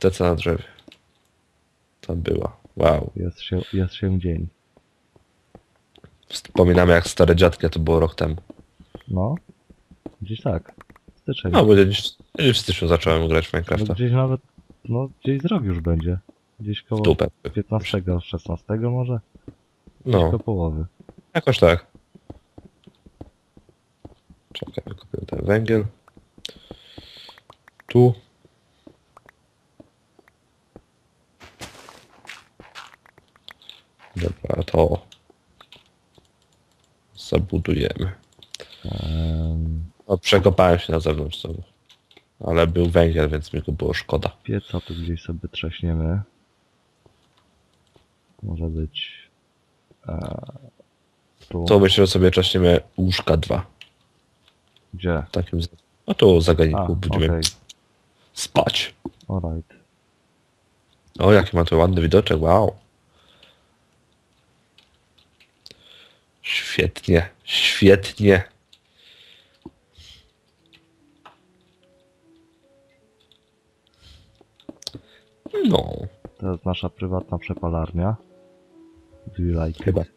forteca na drzewie. Tam była. Wow. Jest się, jest się dzień. Wspominamy jak stare dziadki, to było rok temu. No. Gdzieś tak. Styczeń. No, bo gdzieś, gdzieś w styczniu zacząłem grać w no, Minecrafta. gdzieś nawet, no gdzieś z rok już będzie. Gdzieś koło Dupę. 15, 16 może? Gdzieś No, koło połowy. jakoś tak. Czekaj, wykopię ten węgiel. Tu. Dobra, to zabudujemy. Ehm, No, przekopałem się na zewnątrz znowu. Ale był węgiel, więc mi go było szkoda. pieca tu gdzieś sobie trześniemy. Może być... E, tu. To myślę, że sobie czaśniemy łóżka dwa. Gdzie? W takim... z- No tu A, okej. będziemy spać. Alright. O, jaki ma tu ładny widoczek, wow. Świetnie, świetnie. No, To jest nasza prywatna przepalarnia. Do you like chyba, it?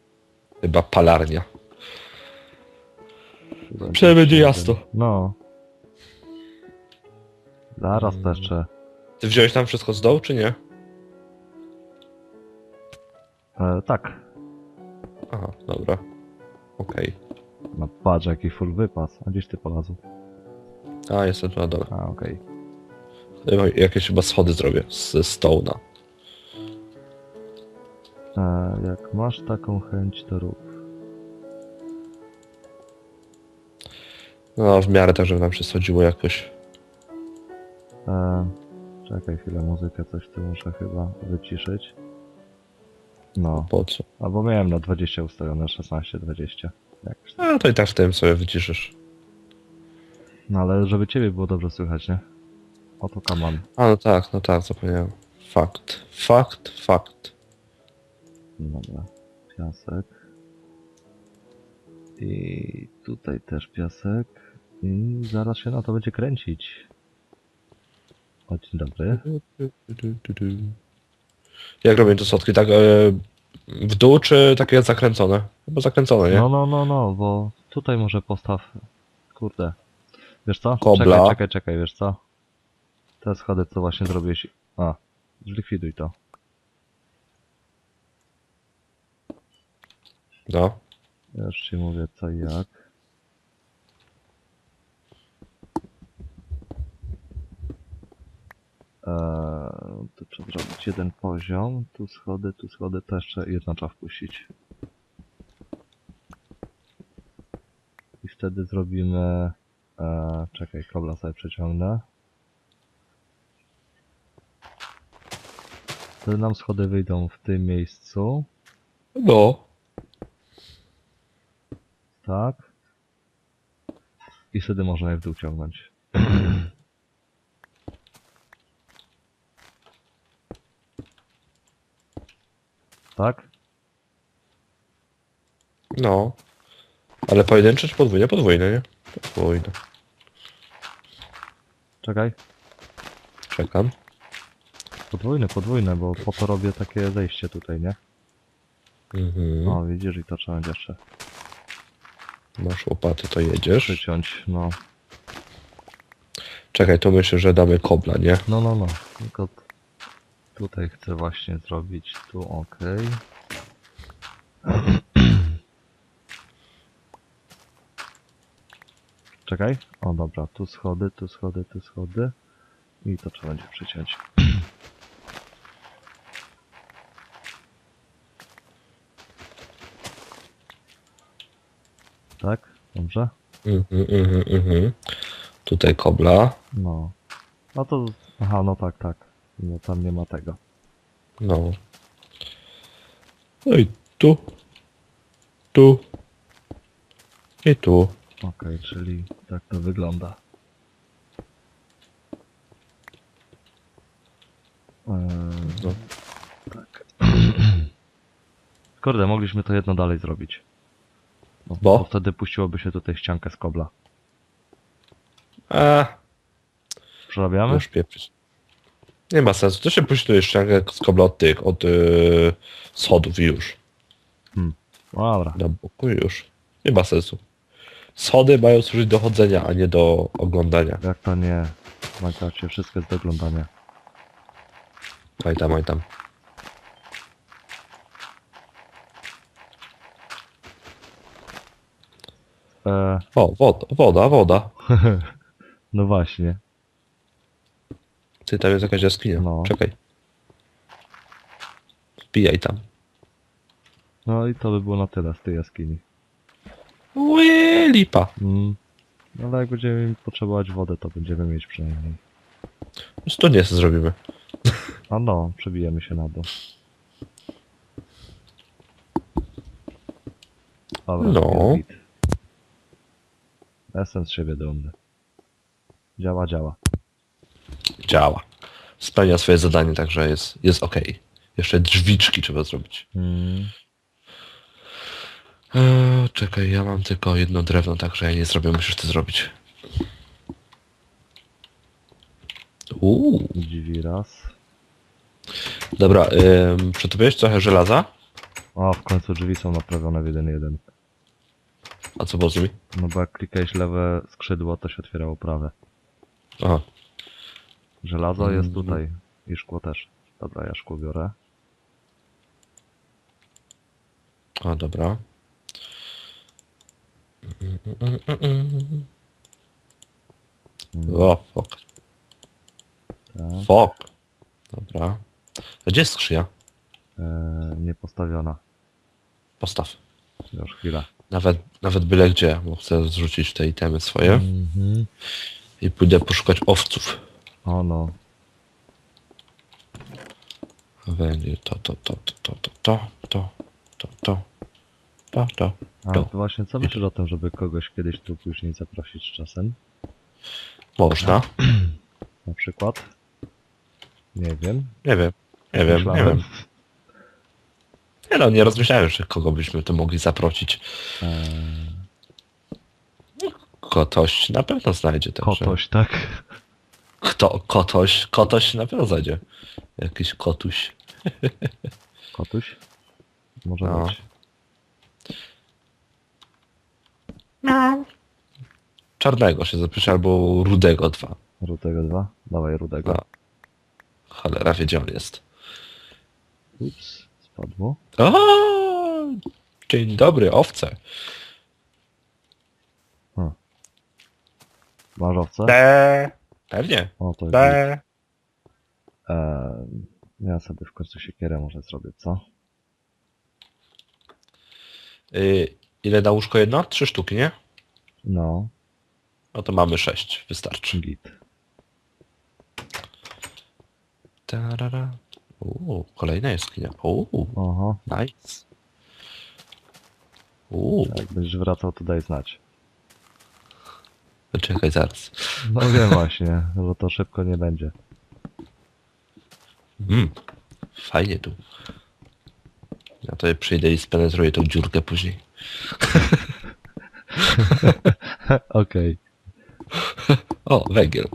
chyba palarnia. Przynajmniej będzie jasno. No. Zaraz Mm. też jeszcze. Ty wziąłeś tam wszystko z dołu, czy nie? E, tak. Aha, dobra. Okej. No patrz jaki full wypas. A gdzieś ty polazł? A, jestem tu na dole. A okej. Chyba Jakieś chyba schody zrobię z stołna. E, Jak masz taką chęć to rób. No, w miarę tak, żeby nam się schodziło jakoś. E, czekaj chwilę, muzykę coś tu muszę chyba wyciszyć. No, Po co? albo miałem na 20 ustawione, 16, 20. Jakoś tak. A, to i tak w tym sobie wyciszysz. No ale żeby ciebie było dobrze słychać, nie? Oto kaman. A, no tak, no tak, zapomniałem. Fakt, fakt, fakt. Dobra, piasek. I tutaj też piasek. I zaraz się na to będzie kręcić. O, dzień dobry. Jak robię to sotki, tak e, w dół, czy takie zakręcone? Chyba zakręcone, nie? No, no, no, no, bo tutaj może postaw... Kurde. Wiesz co? Kobla. Czekaj, czekaj, czekaj, wiesz co? Te schody, co właśnie zrobiłeś... A, zlikwiduj to. No. Ja już ci mówię co i jak. Eee, to trzeba zrobić jeden poziom, tu schody, tu schody, to jeszcze jedno trzeba wpuścić. I wtedy zrobimy... Eee, czekaj, kobla sobie przeciągnę. Wtedy nam schody wyjdą w tym miejscu. No. Tak. I wtedy można je w dół ciągnąć. Tak? No. Ale pojedyncze czy podwójne? Podwójne, nie? Podwójne. Czekaj. Czekam. Podwójne, podwójne, bo po to robię takie zejście tutaj, nie? Mhm. O, widzisz, i to trzeba będzie jeszcze Masz łopaty, to jedziesz. przyciąć, no. Czekaj, to myślę, że damy kobla, nie? No, no, no. Tylko t- tutaj chcę właśnie zrobić, tu ok. Czekaj. O, dobra, tu schody, tu schody, tu schody. I to trzeba będzie przyciąć. Tak? Dobrze? Mhm, mhm, mhm. Tutaj kobla. No. No to... Aha, no tak, tak. No tam nie ma tego. No. No i tu. Tu. I tu. Okej, czyli tak to wygląda. Eee, No. tak. Kurde, mogliśmy to jedno dalej zrobić. Bo, Bo? wtedy puściłoby się tutaj ściankę z kobla. A, Przerabiamy? już pieprzyć. Nie ma sensu. To się jeszcze jak z kobla od tych, od yy, schodów już. No dobra. Na boku już. Nie ma sensu. Schody mają służyć do chodzenia, a nie do oglądania. Jak to nie? Minecrafcie wszystko jest do oglądania. Oj tam, oj tam. E, O, woda, woda, woda. no właśnie. Ty, tam jest jakaś jaskinia. No. Czekaj. Wbijaj tam. No i to by było na tyle z tej jaskini. Ły, lipa. Mm. No ale jak będziemy potrzebować wody, to będziemy mieć przynajmniej. Już to nie zrobimy. A no, przebijemy się na dół. Dobra, No. Jestem z siebie dumny. Działa, działa. Działa. Spełnia swoje zadanie, także jest, jest ok. Jeszcze drzwiczki trzeba zrobić. Mm. Eee, czekaj, ja mam tylko jedno drewno, także ja nie zrobię, musisz ty zrobić. Uuu, Dziwi raz. dobra, ym, przetopiłeś trochę żelaza? O, w końcu drzwi są naprawione w 1.1. A co było z nimi? No bo jak klikałeś lewe skrzydło, to się otwierało prawe. Aha, Żelazo jest Mhm. tutaj. I szkło też. Dobra, ja szkło biorę. a dobra. Mm, O, fuck. tak. Fuck. Dobra. A Gdzie jest skrzynia? Eee, nie postawiona. Postaw. Już chwila. Nawet, nawet byle gdzie, bo chcę zrzucić te itemy swoje Mhm. i pójdę poszukać owców. O no. Węgiel, to, to, to, to, to, to, to, to, to, to, to. A To. to właśnie co myślisz o tym, żeby kogoś kiedyś tu później zaprosić z czasem? Można. Na przykład? Nie wiem. Nie wiem. Nie wiem, nie wiem. Nie no, nie rozmyślałem jeszcze, kogo byśmy tu mogli zaprosić. Eee, Kotoś na pewno znajdzie. Także. kotoś, tak? Kto? Kotoś. Kotoś na pewno znajdzie. Jakiś kotuś. Kotuś? Może No. być. Czarnego się zapisze albo rudego dwa. Rudego 2? Dawaj rudego. No. Cholera wie gdzie on jest. Ups, spadło. O! Dzień dobry, owce. Masz owce? Be. Pewnie. O, to jest... Be. Eee, ja sobie w końcu siekierę może zrobię, co? Y, ile na łóżko jedno? Trzy sztuki, nie? No, No to mamy sześć. Wystarczy. git. Tarara. Uuu, kolejna jaskinia. Uuu, Oho, nice. Uuu, jak będziesz wracał, to daj znać. Czekaj zaraz. No wiem właśnie, bo to szybko nie będzie. Mm, fajnie tu. Ja to przyjdę i spenetruję tą dziurkę później. Okej. O, węgiel.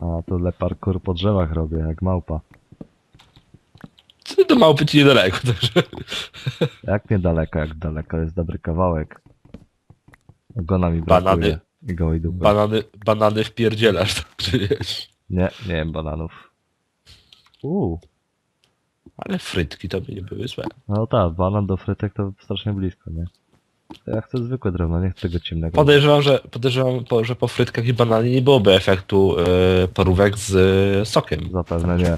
A to le parkour po drzewach robię, jak małpa. Co to mało być niedaleko, także... Jak niedaleko, jak daleko, jest dobry kawałek. Ogona mi brakuje. Banany. I gołej dupy. Banany, banany wpierdzielasz, także wiesz. Nie, nie jem bananów. Uuu, Ale frytki to by nie były złe. no tak, banan do frytek to strasznie blisko, nie? Ja chcę zwykłe drewno, nie chcę tego ciemnego. Podejrzewam, że, podejrzewam, po- że po frytkach i bananie nie byłoby efektu e, parówek z e, sokiem. Zapewne nie.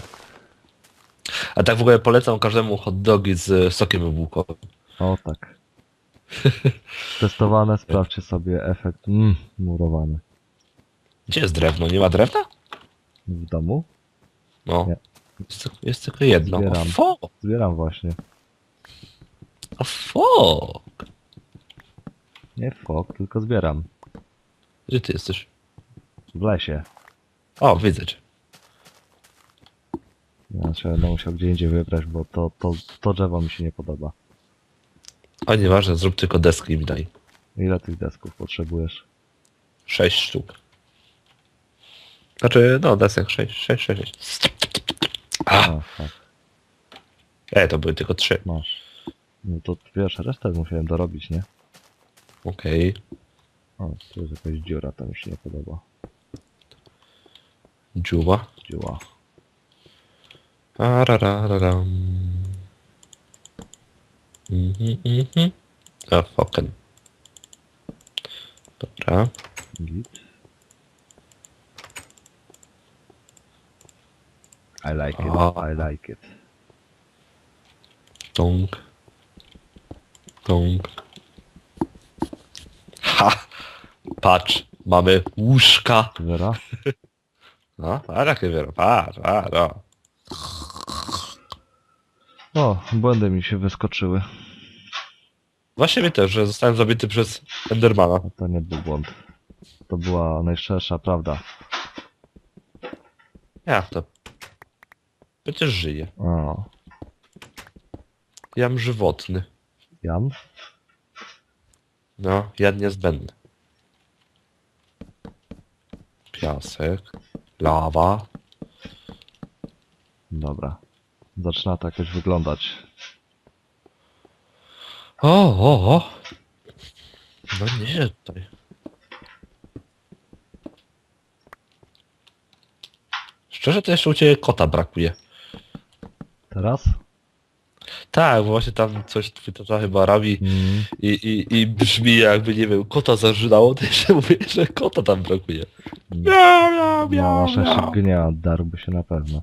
A tak w ogóle polecam każdemu hot dogi z sokiem bułkowym. O tak. Testowane, sprawdźcie sobie efekt mm, murowany. Gdzie jest drewno? Nie ma drewna? W domu? No. Nie. Jest, tylko- jest tylko jedno. Zbieram. fo! Zbieram właśnie. O fo! Nie fok, tylko zbieram. Gdzie ty jesteś? W lesie. O, widzę cię. Się będę musiał gdzie indziej wybrać, bo to, to, to drzewo mi się nie podoba. A nieważne, zrób tylko deski i mi daj. Ile tych desków potrzebujesz? 6 sztuk. Znaczy, no, desek 6, 6, 6, 6. A, O, fuck. e, to były tylko 3. Masz. No to wiesz, resztę musiałem dorobić, nie? Okej. O, tu jest jakaś dziura, to mi się nie podoba. Dziuba. Dziura. Ararararam. Mhm, mhm. A, fucking. Dobra. Git. I like it, O. I like it. Tong. Tong. Ha! Patrz, mamy łóżka. Wera? No, a jakie wiero, patrz, a, no. O, błędy mi się wyskoczyły. Właśnie mi też, że zostałem zabity przez Endermana. To nie był błąd. To była najszczersza prawda. Ja to... Przecież żyję. O, Jam żywotny. Jan? No, jad niezbędny. Piasek. Lawa. Dobra. Zaczyna to jakoś wyglądać. O, o, o. No nie tutaj. Szczerze to jeszcze u Ciebie kota brakuje. Teraz? Tak, bo właśnie tam coś twój tata chyba robi Mm, i, i, i brzmi jakby, nie wiem, kota zażynało, to jeszcze mówię, że kota tam brakuje. Miau, miau, no, miau, na szczęście miau. gnia darłby się na pewno.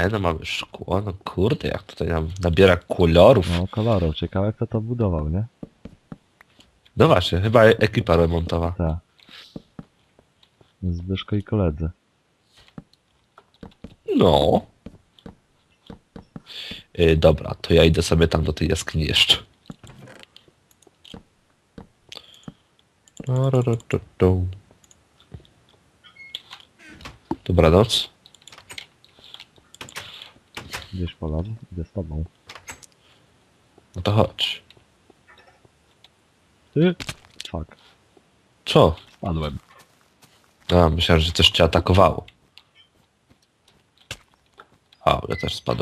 E, no mamy szkło, no kurde, jak tutaj nam nabiera kolorów. No, kolorów. Ciekawe kto to budował, nie? No właśnie, chyba ekipa remontowa. Tak. Zbyszko i koledzy. No. Y, dobra, to ja idę sobie tam do tej jaskini jeszcze. Dobranoc. Gdzieś polazł? Idę z tobą. No to chodź. Ty? Fuck. Co? Padłem. A, myślałem, że coś cię atakowało. A, ja też spadłem.